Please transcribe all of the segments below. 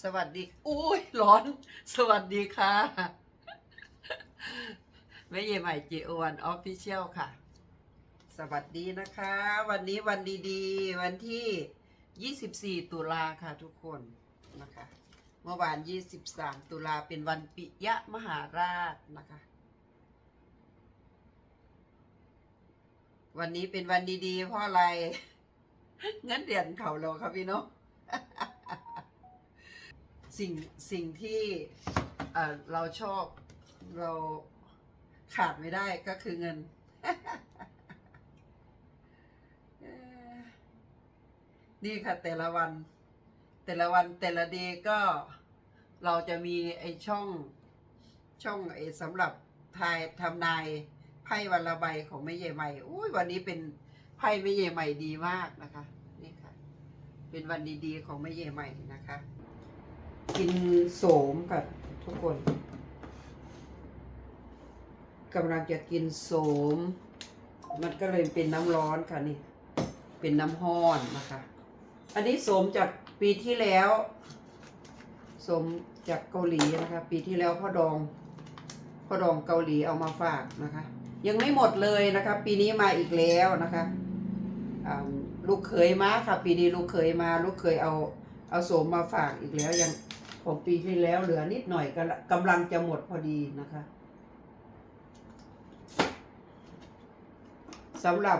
สวัสดี อุ้ยร้อน สวัสดีค่ะแม่เยใหม่จีโอวันออฟฟิเชียลค่ะ สวัสดีนะคะ วันนี้วันดีๆ วันที่ 24 ตุลาค่ะทุกคนนะคะ เมื่อวาน 23 ตุลาเป็นวันปิยะมหาราชนะคะ วันนี้เป็นวันดีๆ เพราะอะไร เงินเดือนเขาเราครับพี่น้อง สิ่งสิ่งที่เอ่อเราชอบเราขาดไม่ได้ก็คือเงิน นี่ค่ะแต่ละวัน แต่ละวันแต่ละเดก็เราจะมีไอช่องช่องไอสำหรับทายทำนายไพ่วันละใบของแม่ใหญ่ใหม่อุ้ยวันนี้เป็นไพ่แม่ใหญ่ใหม่ดีมากนะคะ นี่ค่ะ เป็นวันดีๆของแม่ใหญ่ใหม่นะคะ กินโสมกับทุกคนกำลังจะกินโสม มันก็เลยเป็นน้ำร้อนค่ะนี่ เป็นน้ำห้อนนะคะ อันนี้โสมจากปีที่แล้วโสมจากเกาหลีนะคะ ปีที่แล้วพ่อดองพ่อดองเกาหลีเอามาฝากนะคะ ยังไม่หมดเลยนะคะ ปีนี้มาอีกแล้วนะคะลูกเขยมาค่ะ ปีนี้ลูกเขยมา ลูกเขยเอาเอาโสมมาฝากอีกแล้วยัง ของปีที่แล้วเหลือนิดหน่อยก็กำลังจะหมดพอดีนะคะสำหรับ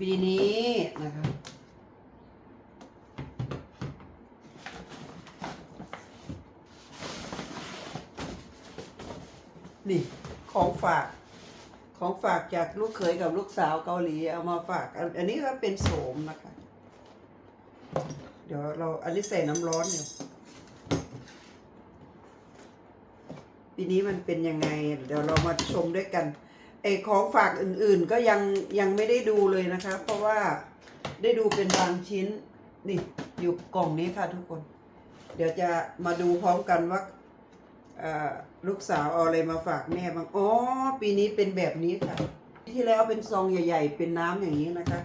ปีนี้นะคะนี่ของฝากของฝากจากลูกเขยกับลูกสาวเกาหลีเอามาฝาก อันอันนี้ก็เป็นโสมนะคะ เดี๋ยวเราอันนี้ใส่น้ำร้อนอยู่ ปีนี้มันเป็นยังไง เดี๋ยวเรามาชมด้วยกันไอของฝากอื่นๆก็ยังยังไม่ได้ดูเลยนะคะ เพราะว่าได้ดูเป็นบางชิ้นนี่อยู่กล่องนี้ค่ะทุกคน เดี๋ยวจะมาดูพร้อมกันว่าลูกสาวเอาอะไรมาฝากแม่บ้างอ๋อปีนี้เป็นแบบนี้ค่ะปีที่แล้วเป็นซองใหญ่ ๆ เป็นน้ำอย่างนี้นะคะ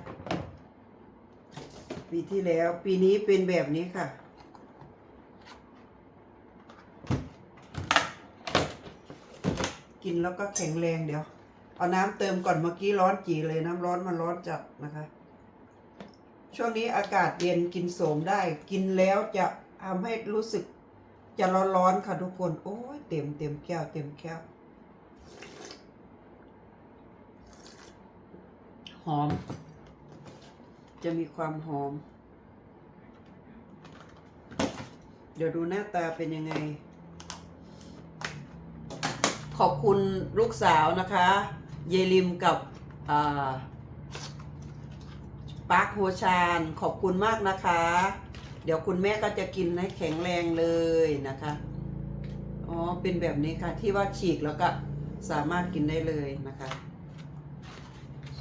ปีที่แล้วปีนี้เป็นแบบนี้ค่ะ กินแล้วก็แข็งแรงเดี๋ยว เอาน้ำเติมก่อนเมื่อกี้ร้อนจีเลยน้ำร้อนมันร้อนจัดนะคะ ช่วงนี้อากาศเย็นกินโสมได้ กินแล้วจะทำให้รู้สึกจะร้อนๆค่ะทุกคน โอ้ยเต็มเต็มแก้วเต็มแก้วหอม จะมีความหอม เดี๋ยวดูหน้าตาเป็นยังไง ขอบคุณลูกสาวนะคะ เยลิมกับปาร์คโฮชานขอบคุณมากนะคะ เดี๋ยวคุณแม่ก็จะกินให้แข็งแรงเลยนะคะ อ๋อ เป็นแบบนี้ค่ะ ที่ว่าฉีกแล้วก็สามารถกินได้เลยนะคะ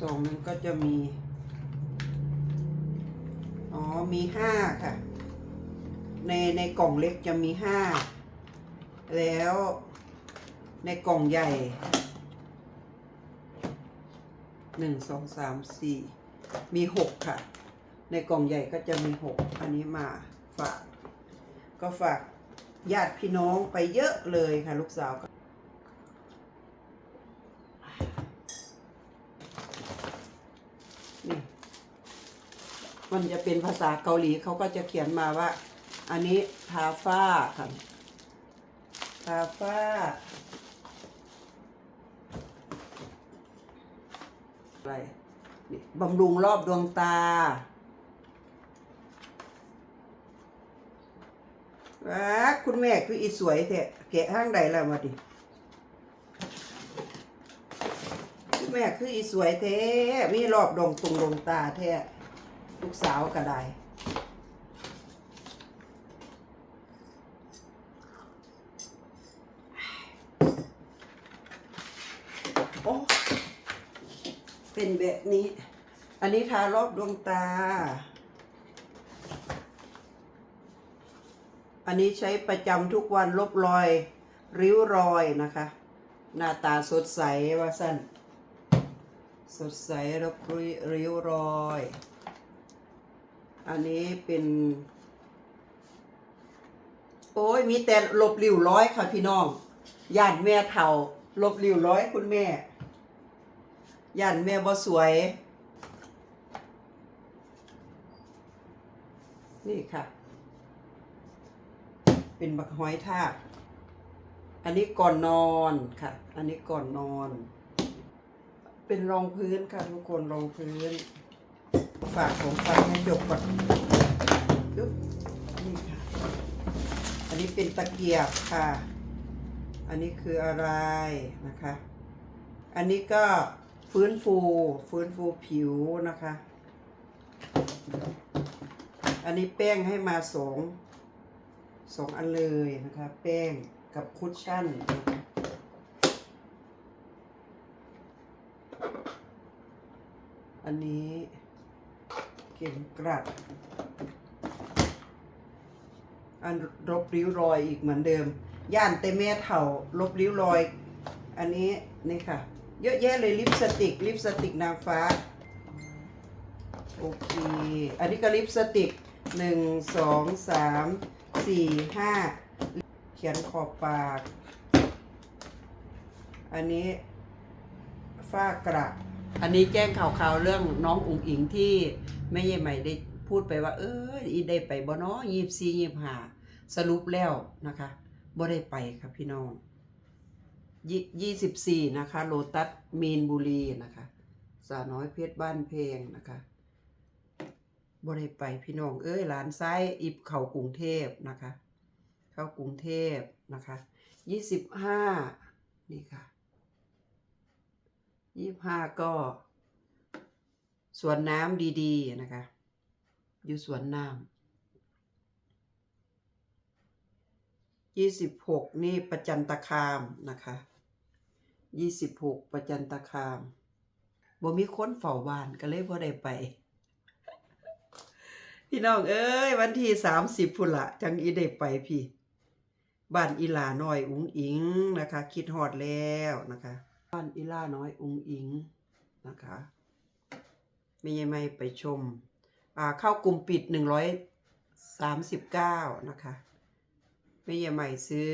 สองมันก็จะมี อ๋อ มีห้าค่ะ ในในกล่องเล็กจะมีห้า แล้ว ในกล่องใหญ่หนึ่งสองสามสี่มีหกค่ะ ในกล่องใหญ่ก็จะมีหกอันนี้มาฝาก ก็ฝากญาติพี่น้องไปเยอะเลยค่ะ ลูกสาวนี่มันจะเป็นภาษาเกาหลีเขาก็จะเขียนมาว่า อันนี้ทาฟ้าค่ะทาฟ้า อะไรบำรุงรอบดวงตาว้าคุณแม่คืออีสวยแท้แกะห้างใดแล้วมาดิคุณแม่คืออีสวยแท้มีรอบดวงตรงดวงตาแท้ลูกสาวก็ได้ โอ้ เป็นแบบนี้ อันนี้ทารอบดวงตา อันนี้ใช้ประจำทุกวันลบรอย ริ้วรอยนะคะ หน้าตาสดใสว่าสั้นสดใสลบริ้วรอย อันนี้เป็น โอ้ยมีแต่ลบหลิวร้อยค่ะพี่น้องย่านแม่เฒ่าลบหลิวร้อยคุณแม่ ย่านแม่บ่สวย นี่ค่ะ เป็นบักหอยทาก อันนี้ก่อนนอนค่ะ อันนี้ก่อนนอน เป็นรองพื้นค่ะทุกคนรองพื้น ฝากของฝากให้จบก่อนอึ๊บนี่ค่ะ อันนี้เป็นตะเกียบค่ะ อันนี้คืออะไรนะคะ อันนี้ก็ ฟื้นฟูฟื้นฟูผิวนะคะ อันนี้แป้งให้มาสองสองอันเลยนะคะ แป้งกับคุชชั่น อันนี้เข็มกลัด อันลบริ้วรอยอีกเหมือนเดิม ย่านเตแม่เถ่าลบริ้วรอย อันนี้นี่ค่ะ เยอะแยะเลยลิปสติกลิปสติกนางฟ้า โอเค อันนี้ก็ลิปสติกหนึ่งสองสามสี่ห้าเขียนขอบปาก อันนี้ฝ้ากระ อันนี้แจ้งข่าวๆเรื่องน้องอุ๋งอิงที่แม่เย่ใหม่ได้พูดไปว่า เอออีได้ไปบ่เนาะยี่สิบสี่ยี่สิบห้าสรุปแล้วนะคะบ่ได้ไปครับพี่น้อง ยี่สิบสี่นะคะโลตัสมีนบุรีนะคะ สาวน้อยเพชรบ้านเพลงนะคะบ่ได้ไปพี่น้องเอ้ยหลานซ้ายอิบเขากรุงเทพนะคะ เข้ากรุงเทพนะคะยี่สิบห้านี่ค่ะยี่สิบห้าก็สวนน้ำดีๆนะคะ อยู่สวนน้ำยี่สิบหกนี่ประจันตคามนะคะ ยี่สิบหกประจันตคามบ่มีคนเฝ้าบ้านก็เลยบ่ได้ไป พี่น้องเอ้ย วันที่สามสิบพุ่นละจังอีได้ไปพี่ บ้านอีหลาน้อยอุงอิงนะคะ คิดฮอดแล้วนะคะ บ้านอีหลาน้อยอุงอิงนะคะไม่ยังไม่ไปชม อ่าเข้ากลุ่มปิดหนึ่งร้อยสามสิบเก้านะคะไม่ยังใหม่ซื้อ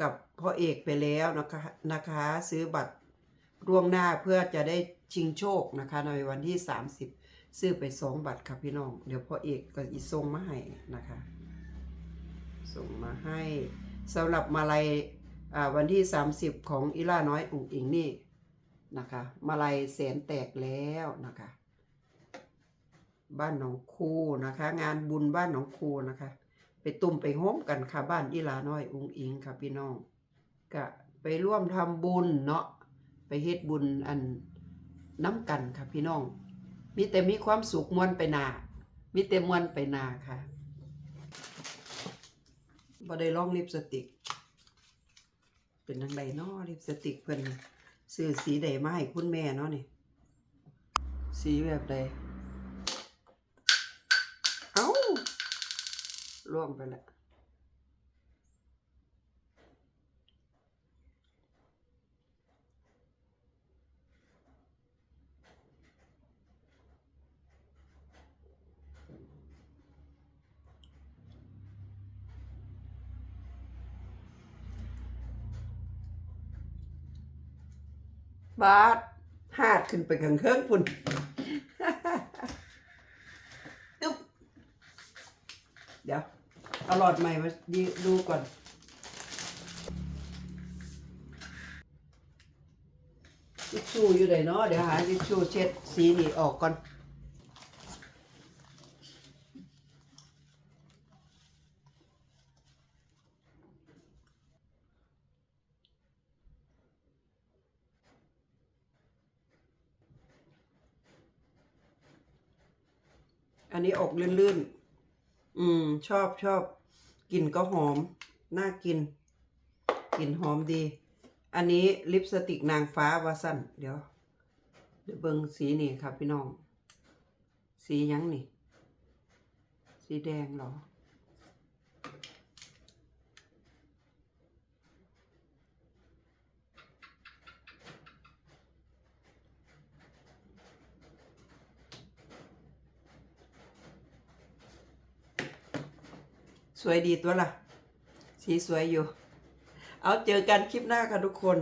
กับพ่อเอกไปแล้วนะคะนะคะ ซื้อบัตรร่วงหน้าเพื่อจะได้ชิงโชคนะคะ ในวันที่สามสิบซื้อไปสองบัตรครับพี่น้อง เดี๋ยวพ่อเอกก็อีส่งมาให้นะคะ ส่งมาให้สำหรับมาลัยอ่าวันที่ 30 ของอีล่าน้อยอุ๋งอิงนี่นะคะ มาลัยแสนแตกแล้วนะคะ บ้านหนองคูนะคะ งานบุญบ้านหนองคูนะคะ ไปตุ่มไปโฮมกันค่ะบ้านอีลาน้อยอุ๋งอิงค่ะพี่น้องก็ไปร่วมทำบุญเนาะไปเฮ็ดบุญอันน้ำกันค่ะพี่น้อง มีแต่มีความสุขมวนไปนา มีแต่มวนไปนาค่ะบ่ได้ลองลิปสติก เป็นทังใดเนาะลิปสติกเพิ่นซื้อสีใดมาให้คุณแม่เนาะนี่ สีแบบใด เอ้า ล่วงไปแล้วบาดหาดขึ้นไปข้างเครื่องพุ่น อึ๊บเดี๋ยว เอา หลอดใหม่มาด,ดูก่อน ทิชชู่อยู่ไหนเนาะเดี๋ยวหาทิชชู่เช็ดสีนี่ออกก่อนอันนี้ออกลื่นๆ อืม ชอบชอบ กลิ่นก็หอม น่ากิน กลิ่นหอมดี อันนี้ลิปสติกนางฟ้าวาสันเดี๋ยว เดี๋ยวเบิงสีนี่ครับพี่น้อง สียังนี่ สีแดงเหรอ วยดีตัวล่ะ สีสวยอยู่ เอาเจอกันคลิปหน้าค่ะทุกคน